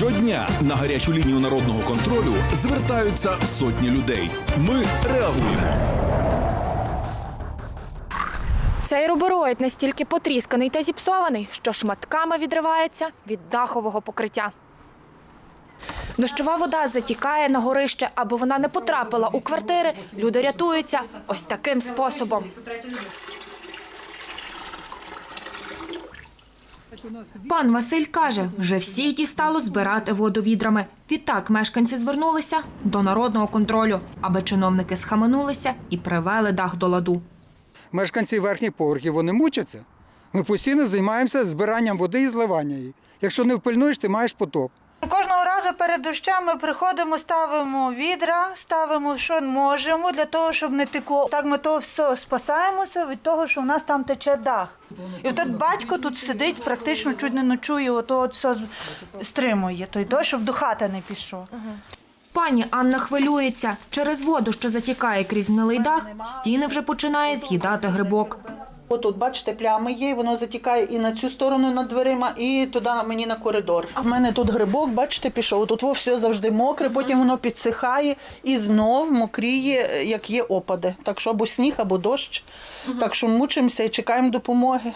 Щодня на гарячу лінію народного контролю звертаються сотні людей. Ми реагуємо. Цей рубероїд настільки потрісканий та зіпсований, що шматками відривається від дахового покриття. Дощова вода затікає на горище, аби вона не потрапила у квартири. Люди рятуються ось таким способом. Пан Василь каже, вже всіх дістало збирати воду відрами. Відтак мешканці звернулися до народного контролю, аби чиновники схаменулися і привели дах до ладу. Мешканці верхніх поверхів вони мучаться. Ми постійно займаємося збиранням води і зливання її. Якщо не впильнуєш, ти маєш потоп. Кожного разу перед дощем ми приходимо, ставимо відра, ставимо, що можемо, для того, щоб не текло. Так ми то все спасаємося від того, що в нас там тече дах. І от батько тут сидить, практично чуть не ночує, ото от все стримує той дощ, щоб до хати не пішов. Пані Анна хвилюється. Через воду, що затікає крізь гнилий дах, стіни вже починає з'їдати грибок. Отут, бачите, плями є, воно затікає і на цю сторону над дверима, і туди мені на коридор. У мене тут грибок, бачите, пішов. Тут все завжди мокре, потім воно підсихає і знов мокріє, як є опади. Так що або сніг, або дощ. Так що мучимося і чекаємо допомоги.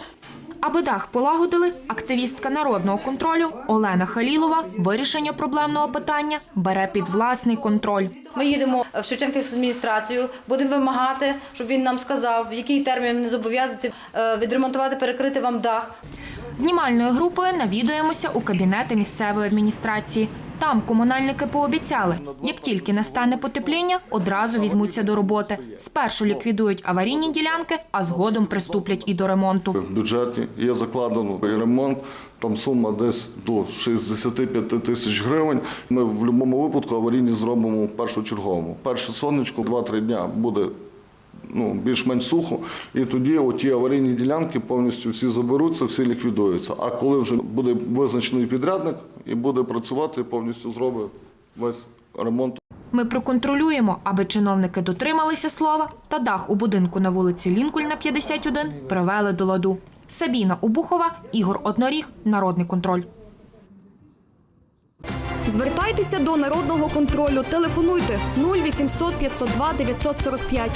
Аби дах полагодили, активістка народного контролю Олена Халілова вирішення проблемного питання бере під власний контроль. Ми їдемо в Шевченківську адміністрацію, будемо вимагати, щоб він нам сказав, в який термін він зобов'язується е, відремонтувати, перекрити вам дах. Знімальною групою навідуємося у кабінети місцевої адміністрації. Там комунальники пообіцяли, як тільки настане потепління, одразу візьмуться до роботи. Спершу ліквідують аварійні ділянки, а згодом приступлять і до ремонту. В бюджеті є закладено ремонт, там сума десь до 65 тисяч гривень. Ми в будь-якому випадку аварійні зробимо першочергово. Перше сонечко 2-3 дня буде ну, більш-менш сухо, і тоді ті аварійні ділянки повністю всі заберуться, всі ліквідуються. А коли вже буде визначений підрядник і буде працювати, повністю зробить весь ремонт. Ми проконтролюємо, аби чиновники дотрималися слова та дах у будинку на вулиці Лінкольна 51 привели до ладу. Сабіна Убухова, Ігор Одноріг, Народний контроль. Звертайтеся до народного контролю. Телефонуйте 0800 502 945.